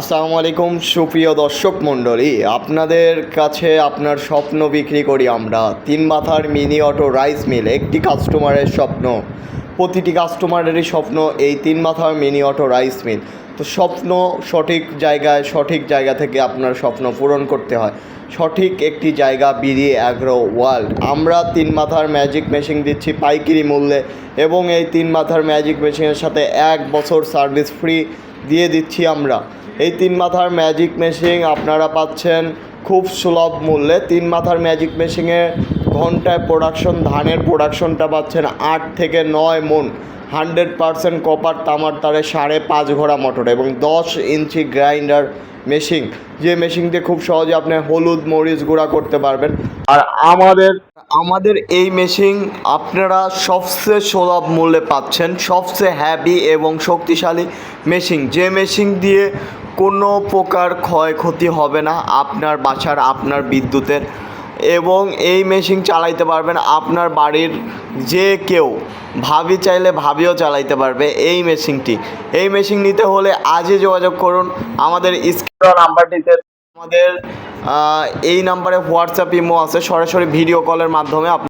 আসসালামু আলাইকুম, সুপ্রিয় দর্শক মণ্ডলী। আপনাদের কাছে আপনার স্বপ্ন বিক্রি করি আমরা। তিন মাথার মিনি অটো রাইস মিল, একটি কাস্টমারের স্বপ্ন। প্রতিটি কাস্টমারেরই স্বপ্ন এই তিন মাথার মিনি অটো রাইস মিল। তো স্বপ্ন সঠিক জায়গায়, সঠিক জায়গা থেকে আপনার স্বপ্ন পূরণ করতে হয়। সঠিক একটি জায়গা, বিডি, অ্যাগ্রো, ওয়ার্ল্ড। আমরা তিন মাথার ম্যাজিক মেশিন দিচ্ছি পাইকিরি মূল্যে এবং এই তিন মাথার ম্যাজিক মেশিনের সাথে এক বছর সার্ভিস ফ্রি দিয়ে দিচ্ছি আমরা। এই তিন মাথার ম্যাজিক মেশিন আপনারা পাচ্ছেন খুব সুলভ মূল্যে। তিন মাথার ম্যাজিক মেশিনে ঘন্টায় প্রোডাকশন ধানের প্রোডাকশনটা পাচ্ছেন আট থেকে নয় মন। হান্ড্রেড পারসেন্ট কপার তামার তারে সাড়ে পাঁচ ঘোড়া মোটর এবং দশ ইঞ্চি গ্রাইন্ডার মেশিন যে মেশিন দিয়ে খুব সহজে আপনি হলুদ, মরিচ গুঁড়া করতে পারবেন। আর আমাদের আমাদের এই মেশিন আপনারা সবচেয়ে সুলভ মূল্যে পাচ্ছেন, সবচেয়ে হ্যাভি এবং শক্তিশালী মেশিন যে মেশিন দিয়ে কোনো প্রকার ক্ষয়ক্ষতি হবে না, আপনার বাসার, আপনার বিদ্যুতের এবং এই মেশিন চালাইতে পারবেন আপনার বাড়ির যে কেউ। ভাবি চাইলে ভাবিও চালাইতে পারবে এই মেশিনটি এই মেশিন নিতে হলে আজই যোগাযোগ করুন। আমাদের স্ক্রিন নাম্বারটিতে আমাদের এই নাম্বারে হোয়াটসঅ্যাপ ইমো আছে। সরাসরি ভিডিও কলের মাধ্যমে